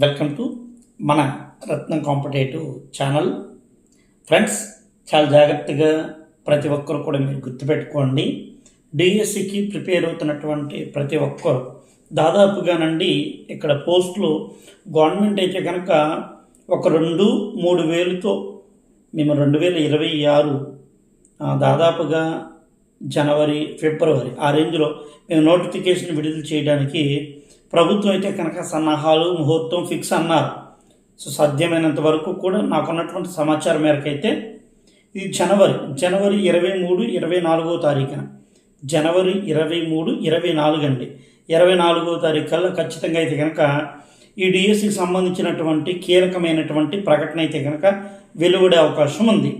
Welcome to మన రత్నం competitive channel. Friends చాలా జాగ్రత్తగా ప్రతి ఒక్కరు కూడా మీరు గుర్తుపెట్టుకోండి. డిఎస్సికి ప్రిపేర్ అవుతున్నటువంటి ప్రతి ఒక్కరు దాదాపుగానండి ఇక్కడ పోస్టులు గవర్నమెంట్ అయితే కనుక ఒక రెండు మూడు వేలతో మేము రెండు వేల ఇరవై ఆరు దాదాపుగా జనవరి ఫిబ్రవరి ఆ రేంజ్లో మేము నోటిఫికేషన్ విడుదల చేయడానికి ప్రభుత్వం అయితే కనుక సన్నాహాలు ముహూర్తం ఫిక్స్ అన్నారు. సో సాధ్యమైనంత వరకు కూడా నాకున్నటువంటి సమాచారం మేరకు అయితే ఇది జనవరి జనవరి ఇరవై మూడు ఇరవై నాలుగో తారీఖున జనవరి ఇరవై మూడు ఇరవై నాలుగు అండి. ఇరవై నాలుగో తారీఖు కల్లా ఖచ్చితంగా అయితే కనుక ఈ డిఎస్సికి సంబంధించినటువంటి కీలకమైనటువంటి ప్రకటన అయితే కనుక వెలువడే అవకాశం ఉంది.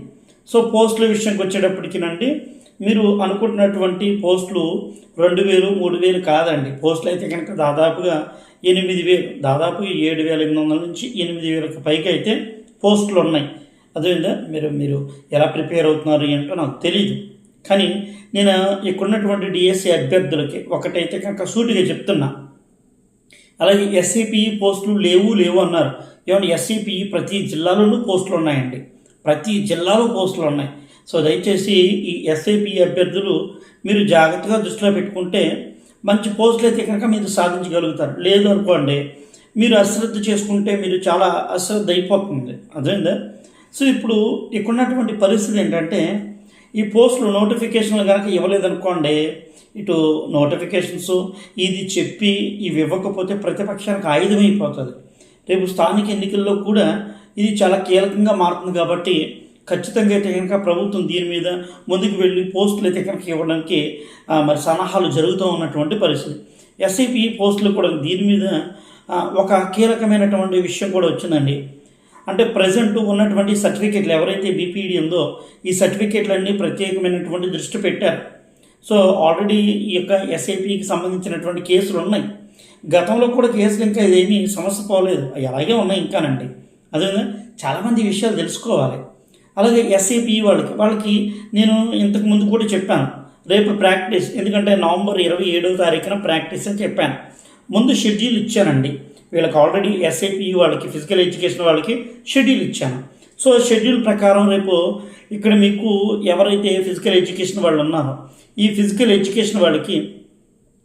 సో పోస్టుల విషయంకి వచ్చేటప్పటికినండి మీరు అనుకుంటున్నటువంటి పోస్టులు రెండు వేలు మూడు వేలు కాదండి. పోస్టులు అయితే కనుక దాదాపుగా ఎనిమిది వేలు దాదాపు ఏడు వేల ఎనిమిది వందల నుంచి ఎనిమిది వేలకు పైకి అయితే పోస్టులు ఉన్నాయి. అదేవిధంగా మీరు మీరు ఎలా ప్రిపేర్ అవుతున్నారు ఏంటో నాకు తెలియదు కానీ నేను ఇక్కడున్నటువంటి డిఎస్సి అభ్యర్థులకి ఒకటైతే కనుక సూటిగా చెప్తున్నా. అలాగే ఎస్సీపీఈ పోస్టులు లేవు లేవు అన్నారు. ఏమన్నా ఎస్సీపీఈ ప్రతి జిల్లాలోనూ పోస్టులు ఉన్నాయండి. ప్రతి జిల్లాలో పోస్టులు ఉన్నాయి. సో దయచేసి ఈ ఎస్ఐపి అభ్యర్థులు మీరు జాగ్రత్తగా దృష్టిలో పెట్టుకుంటే మంచి పోస్టులు అయితే కనుక మీరు సాధించగలుగుతారు. లేదు అనుకోండి మీరు అశ్రద్ధ చేసుకుంటే మీరు చాలా అశ్రద్ధ అయిపోతుంది. అదేందా సో ఇప్పుడు ఇక్కడున్నటువంటి పరిస్థితి ఏంటంటే ఈ పోస్టులు నోటిఫికేషన్లు కనుక ఇవ్వలేదనుకోండి ఇటు నోటిఫికేషన్స్ ఇది చెప్పి ఇవి ఇవ్వకపోతే ప్రతిపక్షానికి ఆయుధం అయిపోతుంది రేపు స్థానిక ఎన్నికల్లో కూడా ఇది చాలా కీలకంగా మారుతుంది కాబట్టి ఖచ్చితంగా అయితే కనుక ప్రభుత్వం దీని మీద ముందుకు వెళ్ళి పోస్టులు అయితే కనుక ఇవ్వడానికి మరి సన్నాహాలు జరుగుతూ ఉన్నటువంటి పరిస్థితి. ఎస్ఐపి పోస్టులు కూడా దీని మీద ఒక కీలకమైనటువంటి విషయం కూడా వచ్చిందండి. అంటే ప్రజెంట్ ఉన్నటువంటి సర్టిఫికెట్లు ఎవరైతే బీపీడీ ఉందో ఈ సర్టిఫికెట్లన్నీ ప్రత్యేకమైనటువంటి దృష్టి పెట్టారు. సో ఆల్రెడీ ఈ యొక్క ఎస్ఐపికి సంబంధించినటువంటి కేసులు ఉన్నాయి. గతంలో కూడా కేసులు ఇంకా ఇదేమీ సమస్య పోలేదు. అవి అలాగే ఉన్నాయి ఇంకానండి. అదే చాలామంది విషయాలు తెలుసుకోవాలి. అలాగే ఎస్ఐపి వాళ్ళకి. వాళ్ళకి నేను ఇంతకు ముందు కూడా చెప్పాను. రేపు ప్రాక్టీస్ ఎందుకంటే నవంబర్ ఇరవై ఏడవ తారీఖున ప్రాక్టీస్ అని చెప్పాను. ముందు షెడ్యూల్ ఇచ్చానండి. వీళ్ళకి ఆల్రెడీ ఎస్ఐపి వాళ్ళకి ఫిజికల్ ఎడ్యుకేషన్ వాళ్ళకి షెడ్యూల్ ఇచ్చాను. సో షెడ్యూల్ ప్రకారం రేపు ఇక్కడ మీకు ఎవరైతే ఫిజికల్ ఎడ్యుకేషన్ వాళ్ళు ఉన్నారో ఈ ఫిజికల్ ఎడ్యుకేషన్ వాళ్ళకి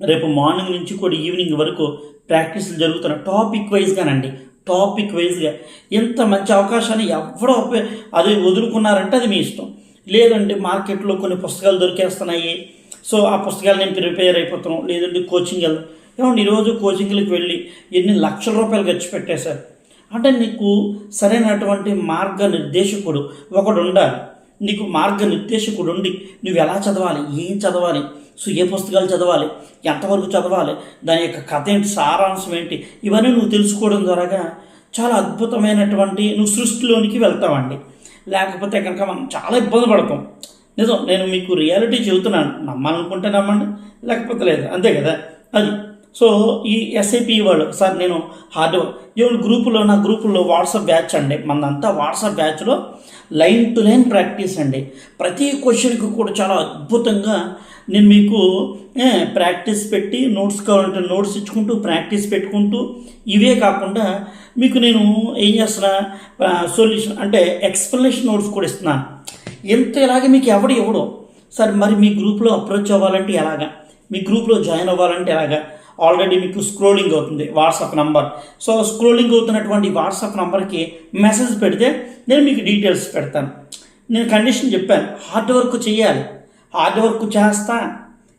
రేపు మార్నింగ్ నుంచి కూడా ఈవినింగ్ వరకు ప్రాక్టీస్లు జరుగుతున్న టాపిక్ వైజ్గానండి. టాపిక్ వైజ్గా ఎంత మంచి అవకాశాన్ని ఎవడో అది వదులుకున్నారంటే అది మీ ఇష్టం. లేదంటే మార్కెట్లో కొన్ని పుస్తకాలు దొరికేస్తున్నాయి. సో ఆ పుస్తకాలు నేను ప్రిపేర్ అయిపోతున్నాం లేదంటే కోచింగ్ వెళ్దాం. ఏమండి ఈరోజు కోచింగ్లకు వెళ్ళి ఎన్ని లక్షల రూపాయలు ఖర్చు పెట్టేశారు? అంటే నీకు సరైనటువంటి మార్గనిర్దేశకుడు ఒకడు ఉండాలి. నీకు మార్గనిర్దేశకుడు ఉండి నువ్వు ఎలా చదవాలి? ఏం చదవాలి? సో ఏ పుస్తకాలు చదవాలి? ఎంతవరకు చదవాలి? దాని యొక్క కథ ఏంటి? సారాంశం ఏంటి? ఇవన్నీ నువ్వు తెలుసుకోవడం ద్వారాగా చాలా అద్భుతమైనటువంటి నువ్వు సృష్టిలోనికి వెళ్తావండి. లేకపోతే కనుక మనం చాలా ఇబ్బంది పడతాం. నిజం నేను మీకు రియాలిటీ చెబుతున్నాను. నమ్మాలనుకుంటే నమ్మండి లేకపోతే లేదు. అంతే కదా? అది. సో ఈ ఎస్ఐపి వాళ్ళు సార్ నేను హార్డ్ ఈవెన్ గ్రూపులో నా గ్రూపులో వాట్సాప్ బ్యాచ్ అండి. మనంతా వాట్సాప్ బ్యాచ్లో లైన్ టు లైన్ ప్రాక్టీస్ అండి. ప్రతి క్వశ్చన్కి కూడా చాలా అద్భుతంగా నేను మీకు ప్రాక్టీస్ పెట్టి నోట్స్ కావాలంటే నోట్స్ ఇచ్చుకుంటూ ప్రాక్టీస్ పెట్టుకుంటూ ఇవే కాకుండా మీకు నేను ఏం చేస్తున్నా సొల్యూషన్ అంటే ఎక్స్ప్లెనేషన్ నోట్స్ కూడా ఇస్తున్నాను. ఎంత ఇలాగే మీకు ఎవడు ఇవ్వడు. సరే మరి మీ గ్రూప్లో అప్రోచ్ అవ్వాలంటే ఎలాగా? మీ గ్రూప్లో జాయిన్ అవ్వాలంటే ఎలాగా? ఆల్రెడీ మీకు స్క్రోలింగ్ అవుతుంది వాట్సాప్ నంబర్. సో స్క్రోలింగ్ అవుతున్నటువంటి వాట్సాప్ నంబర్కి మెసేజ్ పెడితే నేను మీకు డీటెయిల్స్ పెడతాను. నేను కండిషన్ చెప్పాను హార్డ్ వర్క్ చేయాలి. హార్డ్ వర్క్ చేస్తా.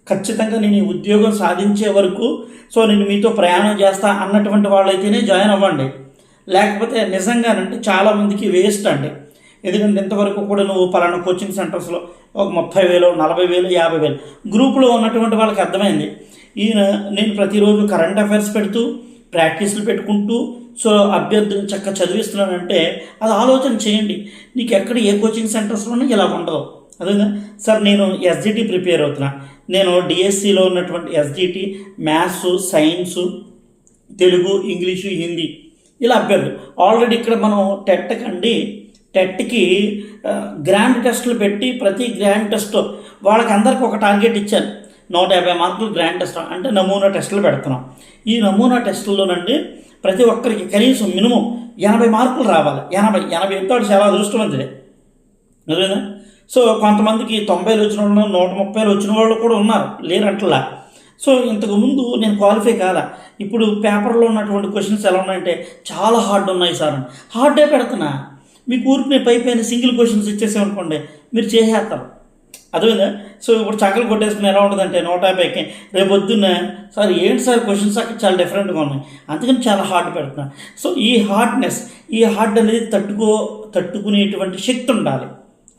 ఖచ్చితంగా నేను ఈ ఉద్యోగం సాధించే వరకు సో నేను మీతో ప్రయాణం చేస్తా అన్నటువంటి వాళ్ళైతేనే జాయిన్ అవ్వండి. లేకపోతే నిజంగానంటే చాలామందికి వేస్ట్ అండి. ఎందుకంటే ఇంతవరకు కూడా నువ్వు పలానా కోచింగ్ సెంటర్స్లో ఒక ముప్పై వేలు నలభై వేలు యాభై వేలు గ్రూపులో ఉన్నటువంటి వాళ్ళకి అర్థమైంది. ఈయన నేను ప్రతిరోజు కరెంట్ అఫైర్స్ పెడుతూ ప్రాక్టీస్లు పెట్టుకుంటూ సో అభ్యర్థులను చక్కగా చదివిస్తున్నానంటే అది ఆలోచన చేయండి. నీకు ఎక్కడ ఏ కోచింగ్ సెంటర్స్లోనే ఇలా ఉండదు అదేనా? సార్ నేను ఎస్జిటి ప్రిపేర్ అవుతున్నా. నేను డిఎస్సిలో ఉన్నటువంటి SGT maths science Telugu English Hindi ఇలా అభ్యర్థులు. ఆల్రెడీ ఇక్కడ మనం టెట్ కండి టెట్కి గ్రాండ్ టెస్టులు పెట్టి ప్రతి గ్రాండ్ టెస్ట్ వాళ్ళకి అందరికి ఒక టార్గెట్ ఇచ్చాను. నూట యాభై మార్కులు గ్రాండ్ టెస్ట్ అంటే నమూనా టెస్టులు పెడుతున్నాం. ఈ నమూనా టెస్టుల్లోనండి ప్రతి ఒక్కరికి కనీసం మినిమం ఎనభై మార్కులు రావాలి. ఎనభై ఎనభై ఎంతో చాలా అదృష్టవంతుడే అదే సో కొంతమందికి తొంభైలు వచ్చిన వాళ్ళు నూట ముప్పైలు వచ్చిన వాళ్ళు కూడా ఉన్నారు లేరంటలా. సో ఇంతకు ముందు నేను క్వాలిఫై కాదా? ఇప్పుడు పేపర్లో ఉన్నటువంటి క్వశ్చన్స్ ఎలా ఉన్నాయంటే చాలా హార్డ్ ఉన్నాయి సార్ హార్డే పెడుతున్నా. మీకు ఊరికి పై పైన సింగిల్ క్వశ్చన్స్ ఇచ్చేసామనుకోండి మీరు చేసేస్తారు. అదేవిధంగా సో ఇప్పుడు చక్కలు కొట్టేసుకుని ఎలా ఉంటుందంటే నూట యాభైకి రేపు పొద్దున్న సార్ ఏంటి సార్ క్వశ్చన్స్ అక్కడ చాలా డిఫరెంట్గా ఉన్నాయి. అందుకని చాలా హార్డ్ పెడుతున్నా సో ఈ హార్డ్నెస్ ఈ హార్డ్ అనేది తట్టుకో తట్టుకునేటువంటి శక్తి ఉండాలి.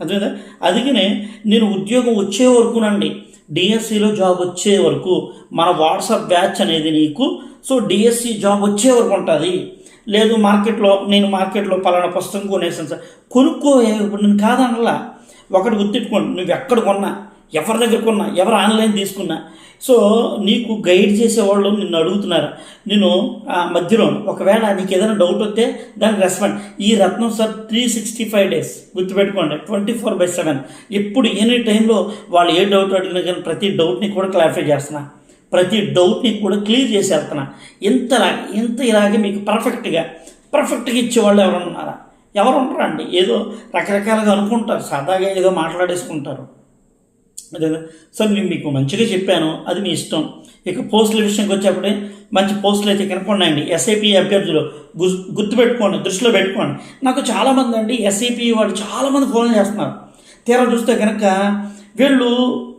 అదేవిధంగా అందుకనే నేను ఉద్యోగం వచ్చే వరకునండి డిఎస్సిలో జాబ్ వచ్చే వరకు మన వాట్సాప్ బ్యాచ్ అనేది నీకు సో డిఎస్సి జాబ్ వచ్చే వరకు ఉంటుంది. లేదు మార్కెట్లో నేను మార్కెట్లో పలానా పుస్తకం కొనేసాను సార్. కొనుక్కో ఇప్పుడు నేను కాదనలా. ఒకటి గుర్తిట్టుకోండి నువ్వు ఎక్కడ కొన్నా ఎవరి దగ్గర కొన్నా ఎవరు ఆన్లైన్ తీసుకున్నా. సో నీకు గైడ్ చేసేవాళ్ళు నిన్ను అడుగుతున్నారు. నేను మధ్యలో ఒకవేళ నీకు ఏదైనా డౌట్ వస్తే దానికి రెస్పాండ్ ఈ Ratnam sir three sixty five days గుర్తుపెట్టుకోండి ట్వంటీ ఫోర్ బై సెవెన్ ఎప్పుడు ఎనీ టైంలో వాళ్ళు ఏ డౌట్ అడిగినా కానీ ప్రతి డౌట్ని కూడా క్లారిఫై చేస్తున్నా. ప్రతి డౌట్ని కూడా క్లియర్ చేసేస్తున్నా ఇంతలా ఇంత ఇలాగే మీకు పర్ఫెక్ట్గా పర్ఫెక్ట్గా ఇచ్చేవాళ్ళు ఎవరైనా ఉన్నారా? ఎవరు ఉండరండి ఏదో రకరకాలుగా అనుకుంటారు. సాదాగా ఏదో మాట్లాడేసుకుంటారు. అదే సో నేను మీకు మంచిగా చెప్పాను. అది మీ ఇష్టం. ఇక పోస్టుల విషయంకి వచ్చేప్పుడే మంచి పోస్టులు అయితే కనుక్కున్నాయండి ఎస్ఐపి అభ్యర్థులు గు గుర్తుపెట్టుకోండి. దృష్టిలో పెట్టుకోండి. నాకు చాలామంది అండి ఎస్ఐపి వాళ్ళు చాలామంది ఫోన్ చేస్తున్నారు. తీరా చూస్తే కనుక వీళ్ళు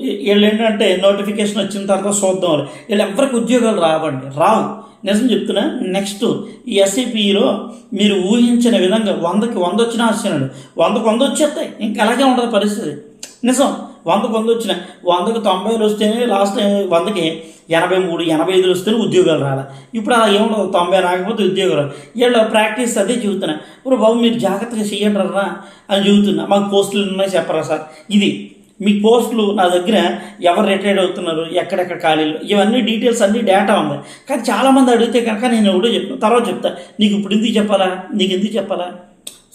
వీళ్ళు ఏంటంటే నోటిఫికేషన్ వచ్చిన తర్వాత చూద్దాం వీళ్ళు ఎవరికి ఉద్యోగాలు రావండి. రావు. నిజం చెప్తున్నా నెక్స్ట్ ఈ ఎస్ఐపిలో మీరు ఊహించిన విధంగా వందకి వంద వచ్చినా ఆశ్చర్యండి వందకు వంద వచ్చేస్తాయి. ఇంకా అలాగే ఉండదు పరిస్థితి. నిజం. వందకు వంద వచ్చిన వందకు తొంభైలు వస్తేనే లాస్ట్ వందకి ఎనభై మూడు ఎనభై ఐదులు వస్తేనే ఉద్యోగాలు రాలి. ఇప్పుడు అలా ఏముండదు తొంభై రాకపోతే ఉద్యోగాలు వీళ్ళు ప్రాక్టీస్ అదే చెబుతున్నా. ఇప్పుడు బాబు మీరు జాగ్రత్తగా చేయడరా అని చెబుతున్నా. మాకు పోస్టులు ఉన్నాయి చెప్పరా సార్? ఇది. మీ పోస్టులు నా దగ్గర ఎవరు రిటైర్డ్ అవుతున్నారు ఎక్కడెక్కడ ఖాళీలు ఇవన్నీ డీటెయిల్స్ అన్ని డేటా ఉంది కానీ చాలామంది అడిగితే కనుక నేను ఎవడో చెప్తాను తర్వాత చెప్తా నీకు ఇప్పుడు ఎందుకు చెప్పాలా? నీకు ఎందుకు చెప్పాలా?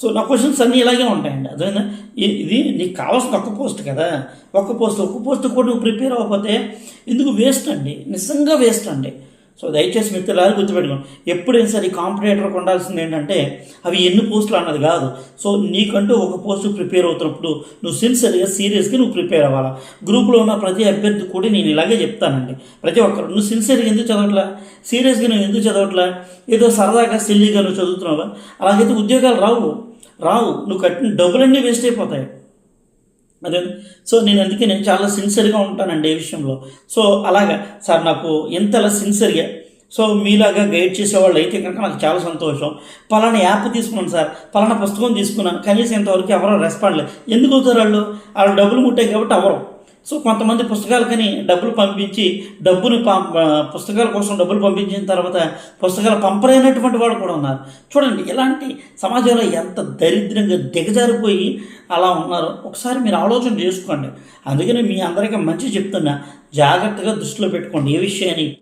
సో నా క్వశ్చన్స్ అన్నీ ఇలాగే ఉంటాయండి. అదేనా ఇది నీకు కావాల్సిన ఒక్క పోస్ట్ కదా. ఒక్క పోస్ట్ ఒక్క పోస్ట్ కూడా నువ్వు ప్రిపేర్ అవ్వకపోతే ఎందుకు వేస్ట్ అండి? నిజంగా వేస్ట్ అండి. సో దయచేసి మిత్రులారు గుర్తుపెట్టుకోండి. ఎప్పుడైనా సరే కాంపిటేటర్కి ఉండాల్సింది ఏంటంటే అవి ఎన్ని పోస్టులు అన్నది కాదు. సో నీకంటూ ఒక పోస్ట్ ప్రిపేర్ అవుతున్నప్పుడు నువ్వు సిన్సియర్గా సీరియస్గా నువ్వు ప్రిపేర్ అవ్వాలా? గ్రూప్లో ఉన్న ప్రతి అభ్యర్థి కూడా నేను ఇలాగే చెప్తానండి. ప్రతి ఒక్కరు నువ్వు సిన్సియర్గా ఎందుకు చదవట్లా? సీరియస్గా నువ్వు ఎందుకు చదవట్లా? ఏదో సరదాగా సిల్లీగా నువ్వు చదువుతున్నావా? అలాగైతే ఉద్యోగాలు రావు. రావు. నువ్వు కట్టిన డబ్బులన్నీ వేస్ట్ అయిపోతాయి. అదే. సో నేను అందుకే నేను చాలా సిన్సియర్గా ఉంటానండి ఏ విషయంలో. సో అలాగా సార్ నాకు ఎంతలా సిన్సియర్గా సో మీలాగా గైడ్ చేసేవాళ్ళు అయితే కనుక నాకు చాలా సంతోషం. పలానా యాప్ తీసుకున్నాను సార్ పలానా పుస్తకం తీసుకున్నాను కనీసం ఇంతవరకు ఎవరో రెస్పాండ్ లేదు ఎందుకు అవుతారు వాళ్ళు? వాళ్ళు డబ్బులు ముట్టాయి కాబట్టి అవరు సో కొంతమంది పుస్తకాలకని డబ్బులు పంపించి డబ్బుని పం పుస్తకాల కోసం డబ్బులు పంపించిన తర్వాత పుస్తకాలు పంపలేనటువంటి వాళ్ళు కూడా ఉన్నారు. చూడండి ఇలాంటి సమాజంలో ఎంత దరిద్రంగా దిగజారిపోయి అలా ఉన్నారో ఒకసారి మీరు ఆలోచన చేసుకోండి. అందుకని మీ అందరికీ మంచి చెప్తున్నా జాగ్రత్తగా దృష్టిలో పెట్టుకోండి. ఏ విషయాన్ని